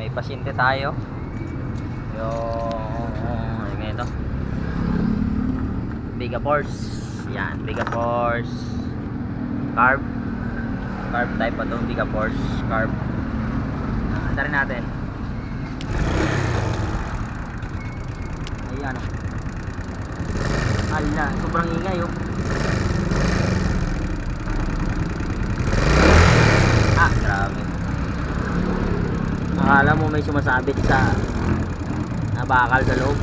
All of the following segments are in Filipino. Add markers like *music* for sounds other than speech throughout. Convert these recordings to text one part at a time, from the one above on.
may pasyente tayo. Yung, ano nga ito? Biga Force. Yan, Biga Force. Carb. Carb type pa itong Biga Force. Carb. Ah, Andarin natin. Ayan. oh. Ala, sobrang ingay oh. Ah, grabe. Akala mo may sumasabit sa na bakal sa loob.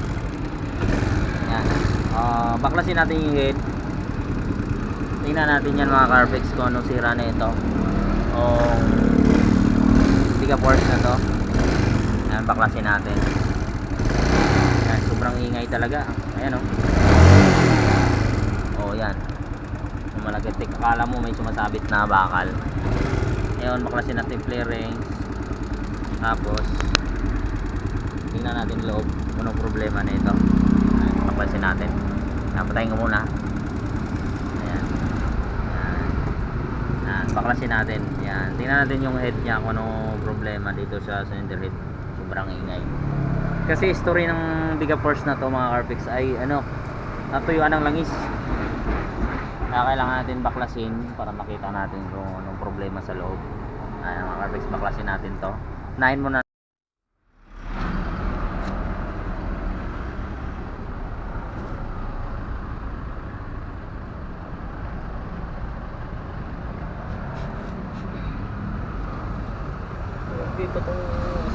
Yan. Ah, baklasin natin yung head. Tingnan natin yan mga Carpex kung anong sira na ito. O Biga force na to. Yan, baklasin natin. Yan, sobrang ingay talaga. Ayan o. Oh. oh, yan. Malagitik. Akala mo may sumasabit na bakal. Ngayon, baklasin natin rings. Tapos, tingnan natin loob. Kung problema na ito. Ayan, baklasin natin. Yan, patayin ko muna. Ayan. Yan. Yan, baklasin natin. Yan. Tingnan natin yung head niya kung anong problema dito sa cylinder head. Sobrang ingay. Kasi story ng Biga Force na to mga Carpix ay ano, natuyuan ng langis. Kaya kailangan natin baklasin para makita natin kung anong problema sa loob. Ayan mga Carpix, baklasin natin to. Nahin mo na. Dito tong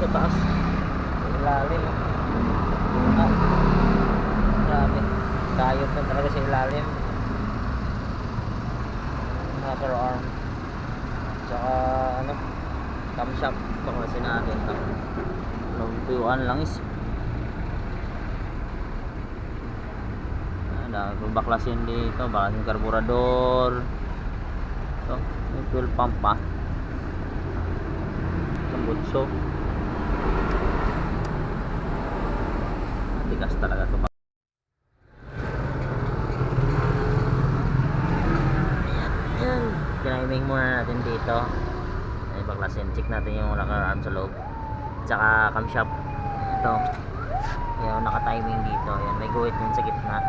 sa taas. Ilalim. Ah, kayot na talaga sa ilalim. Upper arm. Saka ano camshaft baklasin natin ito nagtuyuan lang is. Ano kung baklasin dito baklasin karburador. Ito may fuel pump pa. Ng bunso tigas talaga to ayan ayan. Kinahiming muna natin dito baklasin check natin yung arm sa loob. Tsaka camshaft ito. Yung naka-timing dito. Ayan may guhit yun sa gitna.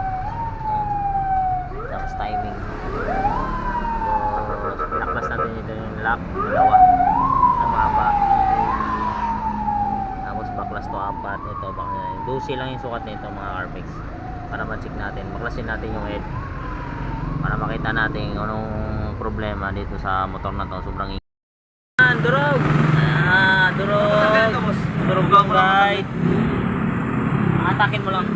Ayan. Tapos timing. Tapos pinaklas natin dito yung lock. Dalawa. Na mahaba tapos baklas to apat. Ito baklas. 12 lang yung sukat nito mga Carmex. Para ma-check natin. Baklasin natin yung head. Para makita natin anong problema dito sa motor na to. Sobrang durog. Ah, durog. Durog lang guys atakin mo lang.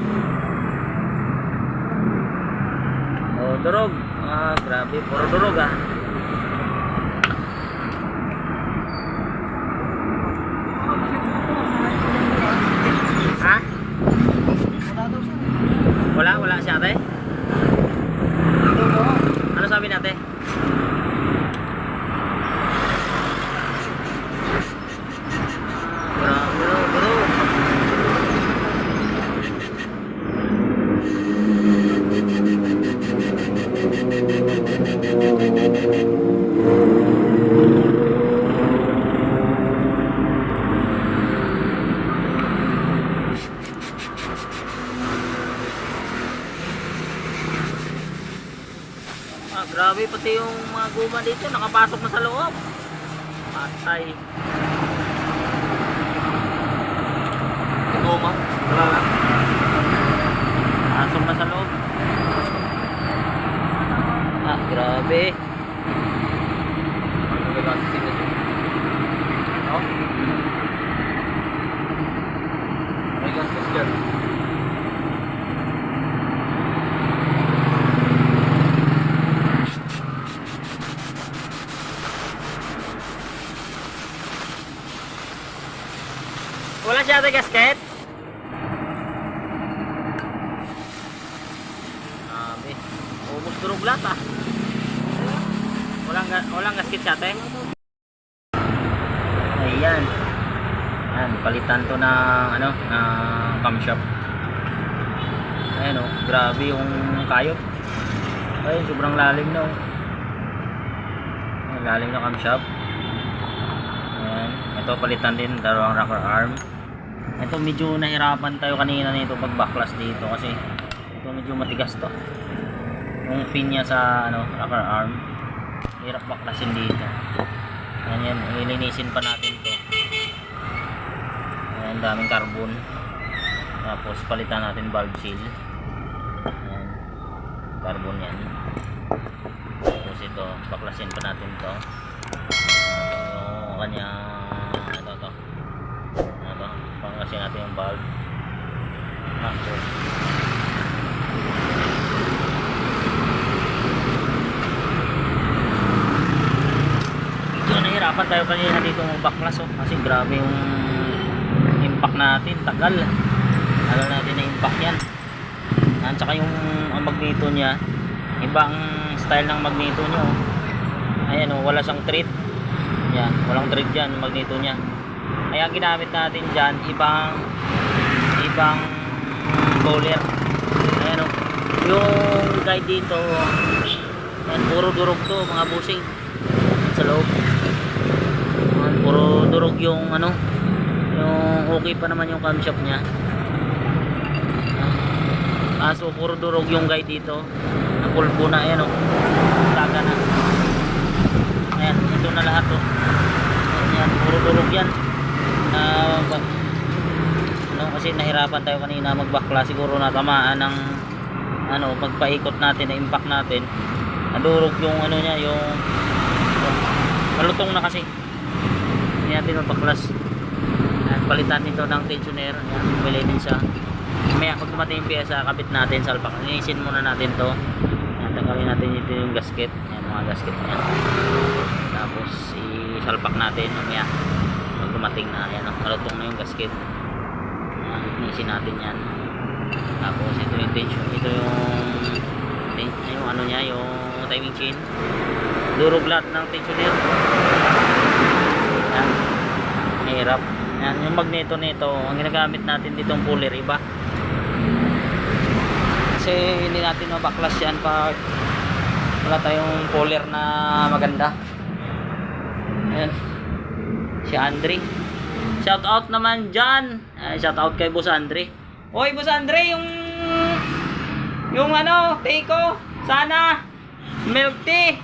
Oh durog. Ah grabe. Puro durog ah Ha? Wala, wala si ate? Ano sabi natin? Grabe, bro, bro. Ah, grabe, pati yung mga guma dito, nakapasok na sa loob. Patay. Guma? Lang. Pasok na sa loob. Ah, grabe. Oh? May gastos dyan. Ate gasket? Grabe. Ubus durog lahat ah. Walang, walang gasket siya ate? Ayan. Ayan, palitan to ng ano, ng camshaft. Ayan oh, grabe yung kayot. Ayun, sobrang lalim na oh. Lalim na camshaft. Ayan, ito palitan din dalawang rocker arm ito medyo nahirapan tayo kanina nito pag backlash dito kasi ito medyo matigas to. Yung pin niya sa ano rocker arm. Hirap baclashin dito. Yan yan ilinisin pa natin to. Ayan, daming carbon. Tapos palitan natin valve seal. Ayan, carbon yan. Tapos ito baklasin pa natin to. Yung kanya ito to ito baklasin natin yung valve tapos medyo nahirapan tayo kanina dito ng baklas oh. Kasi grabe yung impact natin. Tagal. Tagal natin na impact yan. At saka yung ang magneto niya ibang style ng magneto niya oh. ayan oh wala siyang treat. Yan walang treat dyan magneto niya. Kaya ginamit natin dyan ibang ibang bowler. Ayan oh. Yung guide dito yan puro durog to mga busing. Sa loob. Ayan, puro durog yung ano yung okay pa naman yung camshaft niya. Ah so puro durog yung guide dito. Ang pulpo na ayan o taga na. Ayan ito na lahat o ayan puro durog yan. Ah ba- ano kasi nahirapan tayo kanina magbakla siguro natamaan ng ano pagpaikot natin na impact natin nadurog yung ano niya yung, malutong na kasi hindi natin mapaklas Ayan, palitan nito ng tensioner Ayan, bili din siya Mamaya pag dumating yung pyesa, kabit natin sa alpak. Linisin muna natin to. Ayan, tanggalin natin dito yung gasket. Ayan, mga gasket niya. Tapos, isalpak natin mamaya. Pag dumating na, ayan, malutong na yung gasket. Linisin natin yan. Tapos, ito yung tension. Ito yung, yung ano niya, yung timing chain. Durog lahat ng tensioner. Ayan. Mahirap. Yan, yung magneto nito, ang ginagamit natin ditong puller iba. Kasi hindi natin mabaklas yan pag wala tayong puller na maganda. Ayan. Si Andre. Shout out naman dyan. Ay, shout out kay Boss Andre. Hoy, Boss Andre, yung yung ano, take ko. Sana milk tea.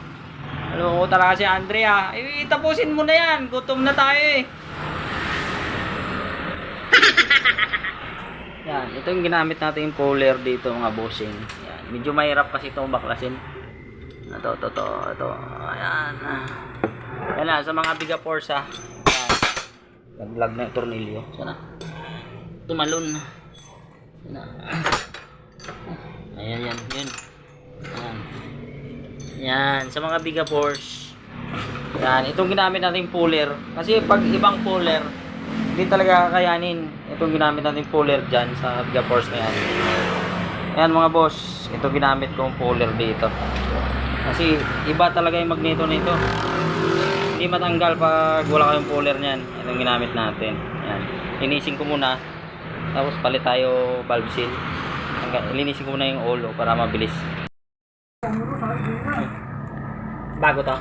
Ano ko talaga si Andre ah. Eh, tapusin mo na yan. Gutom na tayo eh. *laughs* Yan, ito yung ginamit natin yung puller dito mga bossing. Yan, medyo mahirap kasi itong baklasin. Ito, ito, ito, ito. Ayan. Yan na, sa mga biga force ha. Yan. Naglag na yung tornilyo. Sana. Tumalon. Na. Ayan, yan, yun. Yan. Sa mga biga force. Yan, itong ginamit natin puller. Kasi pag ibang puller, hindi talaga kakayanin itong ginamit natin puller dyan sa Biga Force na yan yan mga boss ito ginamit kong puller dito kasi iba talaga yung magneto nito hindi matanggal pag wala kayong puller nyan itong ginamit natin yan linisin ko muna tapos palit tayo valve seal. Linisin ko muna yung ulo para mabilis. Bago to?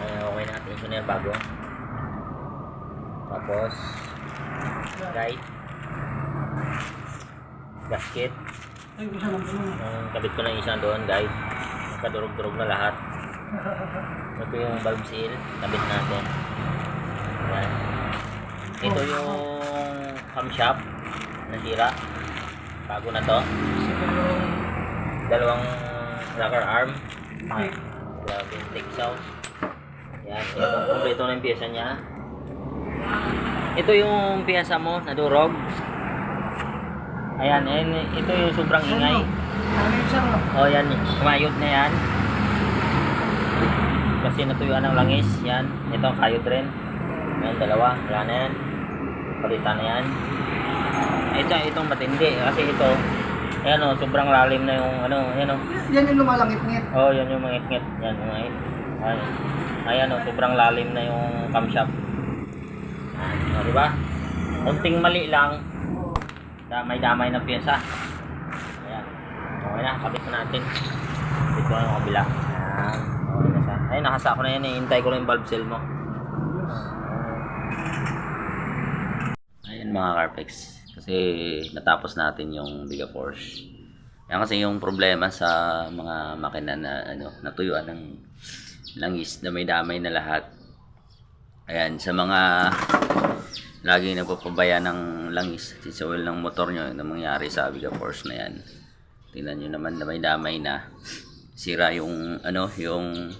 Ay, okay na. Tensioner bago. Tapos guide gasket. Yung kabit ko na isa doon guide kadurog-durog na lahat. Ito yung valve seal. Kabit natin. Ayan. ito yung camshaft nasira bago na to dalawang rocker arm ah, grabe yung take south yan ito kumpleto na yung pyesa niya ito yung piyasa mo, nadurog. Ayan, ayan, ito yung sobrang ingay. O oh, yan, kumayot na yan. Kasi natuyuan ng langis, yan. Ito ang kayot rin. Ayan, dalawa, wala na yan. Palitan na yan. Ito, itong matindi. Kasi ito, ayan o, sobrang lalim na yung, ano, ayan o. Yan yung lumalangit-ngit. Oh, yan yung mga ngit Yan, ngit. Ayan. Ayan o, sobrang lalim na yung camshaft. O, di ba? Kunting mali lang. Damay-damay na pyesa. Ayan. Okay na, kabit na natin. Kabit ko na yung kabila. Ayan. Okay na siya. Ay, nakasa ko na yan eh. Hintay ko lang yung valve seal mo. Mga Carpex. Kasi natapos natin yung Biga Force. Yan kasi yung problema sa mga makina na ano, natuyuan ng langis na may damay na lahat. Ayan, sa mga lagi nagpapabaya ng langis at sa oil ng motor nyo, na mangyari sa Biga Force na yan. Tingnan nyo naman na may damay na sira yung ano, yung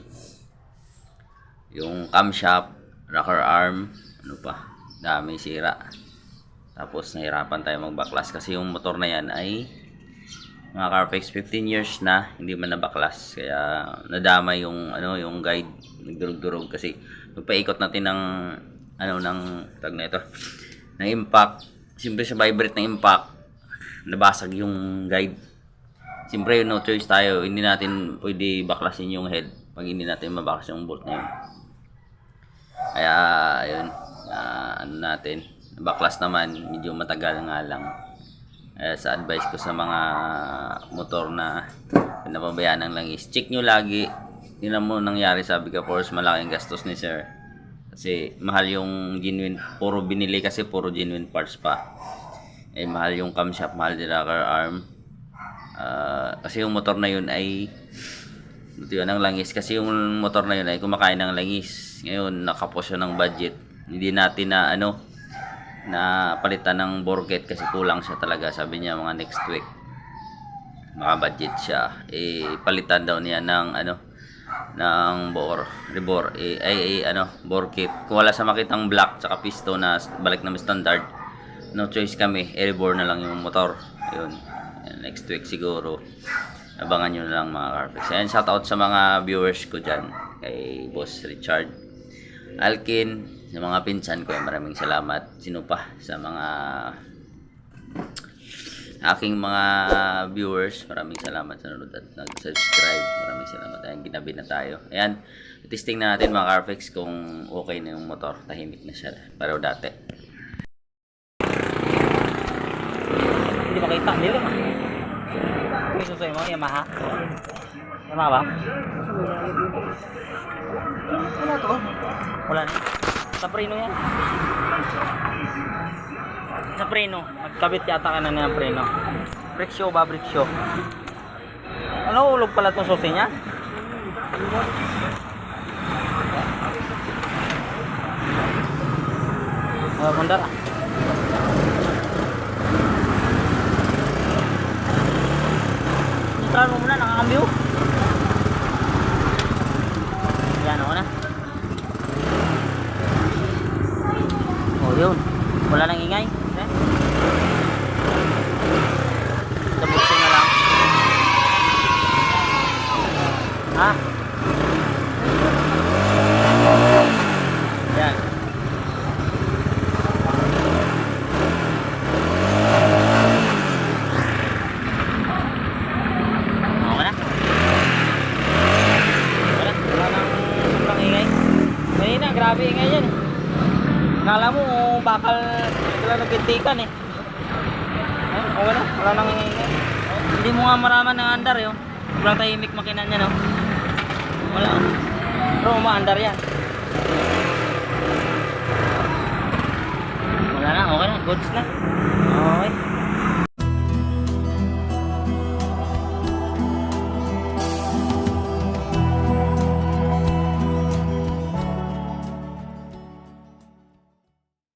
yung camshaft, rocker arm, ano pa, dami sira. Tapos nahirapan tayo magbaklas kasi yung motor na yan ay mga Carpex 15 years na hindi man nabaklas. Kaya nadama yung ano yung guide. Nagdurog-durog kasi nagpaikot natin ng ano ng tag na ito ng impact. Siyempre sa vibrate ng impact nabasag yung guide. Siyempre no choice tayo. Hindi natin pwede baklasin yung head pag hindi natin mabaklas yung bolt na yun. Kaya ayun ah, ano natin baklas naman medyo matagal nga lang eh, sa advice ko sa mga motor na pinapabayaan ng langis, check nyo lagi. Yun ang mo nangyari sa Biga Force, malaking gastos ni sir. Kasi mahal yung genuine, puro binili kasi puro genuine parts pa. Eh mahal yung camshaft, mahal din rocker arm. Ah, kasi yung motor na yun ay yun ng langis kasi yung motor na yun ay kumakain ng langis. Ngayon nakapos siya ng budget. Hindi natin na ano na palitan ng borget kasi kulang siya talaga sabi niya mga next week. Maka-budget siya. Eh palitan daw niya ng ano ng bor rebor eh, ay, ay ano bore kung wala sa makitang black tsaka piston na balik na standard no choice kami i-rebore na lang yung motor. Yun. Next week siguro. Abangan nyo na lang mga carpets. Ayan shout out sa mga viewers ko dyan kay boss Richard Alkin sa mga pinsan ko maraming salamat sino pa sa mga aking mga viewers maraming salamat sa nanonood at nag-subscribe maraming salamat ayan ginabi na tayo ayan testing na natin mga Carfix kung okay na yung motor tahimik na siya pero dati Hindi makita, dilim ah. Ano yung susoy mo? Yamaha? Yamaha ba? Wala to. Wala na. Sa preno yan. Sa preno. Magkabit yata ka na ng preno. Brake show ba? Brake show. Ano ulog pala itong susi niya? Mandar ah. Neutral mo muna, nakakambyo. Yan ako na. Oh, yun. Wala nang ingay. Eh? Tabusin na lang. Ha? Yan. Okay na. Wala, wala nang sobrang ingay. Grabe ingay yan eh. Kala mo, bakal, wala nagpintikan eh. Ayun, okay na, wala nang ingay. Hindi mo nga maraman ng andar yun. Sobrang tahimik makina niya no. Wala. Pero umaandar yan. Wala na, okay na, goods na. Okay.